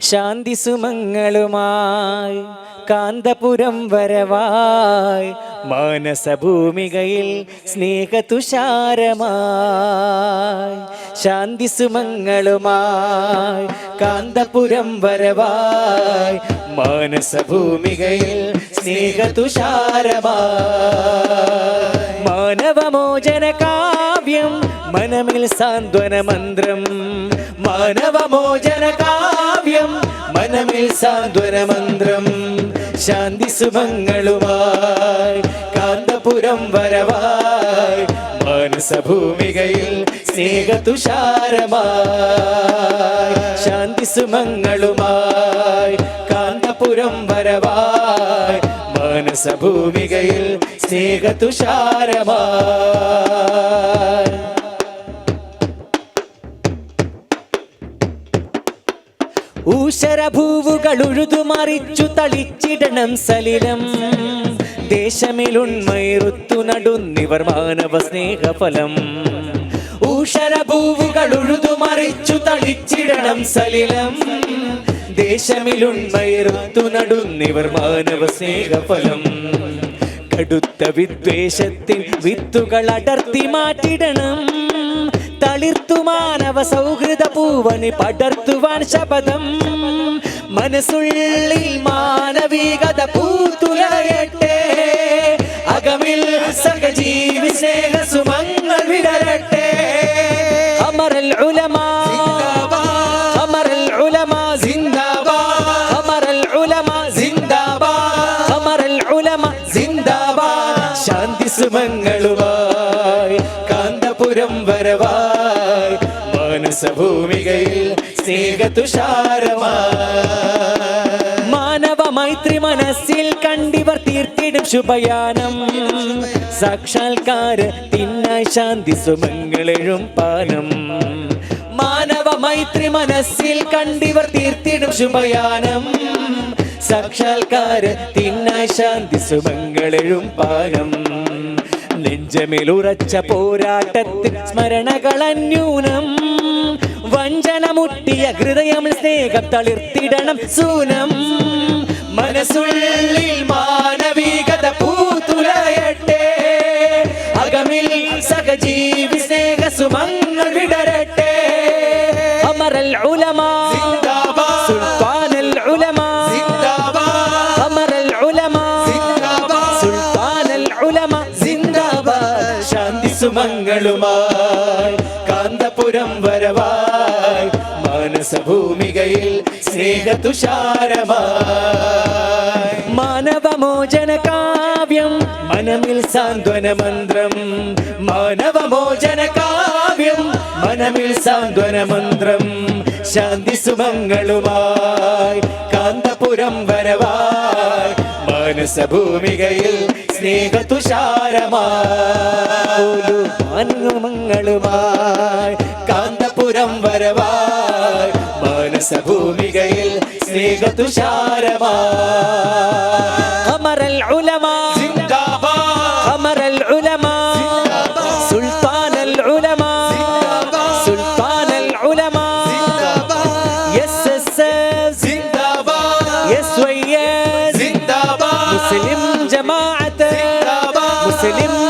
ശാന്തി സുമങ്ങളുമായി കാന്തപുരം വരവായി മാനസഭൂമികയിൽ സ്നേഹതുഷാരമായി ശാന്തി സുമങ്ങളുമായി കാന്തപുരം വരവായി മാനസഭൂമികയിൽ സ്നേഹതുഷാരമായി മാനവമോചന കാവ്യം മനമിൽ സാന്ത്വന മന്ത്രം മാനവമോചന കാവ്യം മനമിൽ സാന്ത്വന മന്ത്രം ശാന്തി സുഭങ്ങളുമായി കാന്തപുരം വരവായി മാനസഭൂമികയിൽ സ്നേഹതുഷാരമായി. ശാന്തി സുഖങ്ങളുമായി കാന്തപുരം വരവായി മാനസഭൂമികയിൽ സ്നേഹതുഷാരമായി. ഊശരഭൂവുകൾ ഉഴുതുമറിച്ചു തളിച്ചിടണം സലിലം. ദേശമിലുണ്മയിറുത്തു നടുന്നിവർ മാനവ സ്നേഹഫലം. ഊഷരഭൂവുകൾ ഉഴുതുമറിച്ചു തളിച്ചിടണം സലിലം. ദേശമിലുണ്മയിറുത്തു നടുന്നിവർ മാനവ സ്നേഹഫലം. കടുത്ത വിദ്വേഷത്തിൽ വിത്തുകൾ അടർത്തി മാറ്റിടണം. തളിർത്തു മാനവ സൗഹൃദ പൂവനി പടർത്തുവാൻ ശപഥം. മനസ്സുള്ളിൽ മാനവികത പൂത്തുലയട്ടെ അകമിൽ സഹജീവി സ്നേഹ സുമങ്ങൾ വിടരട്ടെ. അമരൽ ഉലമാ അമരൽ ഉലമാ സിന്ദാബാദ് അമരൽ ഉലമാ സിന്ദാബാദ് അമരൽ ഉലമാ സിന്ദാബാദ് ശാന്തി സുമങ്ങളുമായി കാന്തപുരം വരവായി. മാനസഭൂമികയിൽ സ്നേഹതുഷാരമായി. മാനവ മൈത്രി മനസ്സിൽ കണ്ടിവർ തീർത്തിടും ശുഭയാനം. സാക്ഷാത്കാരത്തിനായി ശാന്തി സുഖങ്ങളെഴും പാനം. മാനവ മൈത്രി മനസ്സിൽ കണ്ടിവർ തീർത്തിടും ശുഭയാനം. സാക്ഷാത്കാരത്തിനായി ശാന്തി സുഖങ്ങളെഴും പാനം. നെഞ്ചമിലുറച്ച പോരാട്ടത്തിൽ സ്മരണകളന്യൂനം. വഞ്ചനമുട്ടിയ ഹൃദയം സ്നേഹം തളിർത്തിടണം സൂനം. മനസ്സുള്ളിൽ മാനവികത പൂത്തുലയട്ടെ. അകമിൽ സഹജീവി സ്നേഹ സുമങ്ങൾ വിടരട്ടെ. അമരൽ ഉലമാ. ശാന്തി സുമങ്ങളുമായി കാന്തപുരം വരവായി മാനസഭൂമികയിൽ സ്നേഹതുഷാരമായി. മാനവമോചന കാവ്യം മനമിൽ സാന്ത്വന മന്ത്രം. മാനവമോചന കാവ്യം മനമിൽ സാന്ത്വന മന്ത്രം. ശാന്തി സുഖങ്ങളുമായി കാന്തപുരം വരവായി മാനസഭൂമികയിൽ സ്നേഹതുഷാരമാങ്ങളുമായി കാന്തപുരം വരവായി. മാനസഭൂമികയിൽ സ്നേഹതുഷാരമായി. അമരൽ ഉലമാ. செலிர்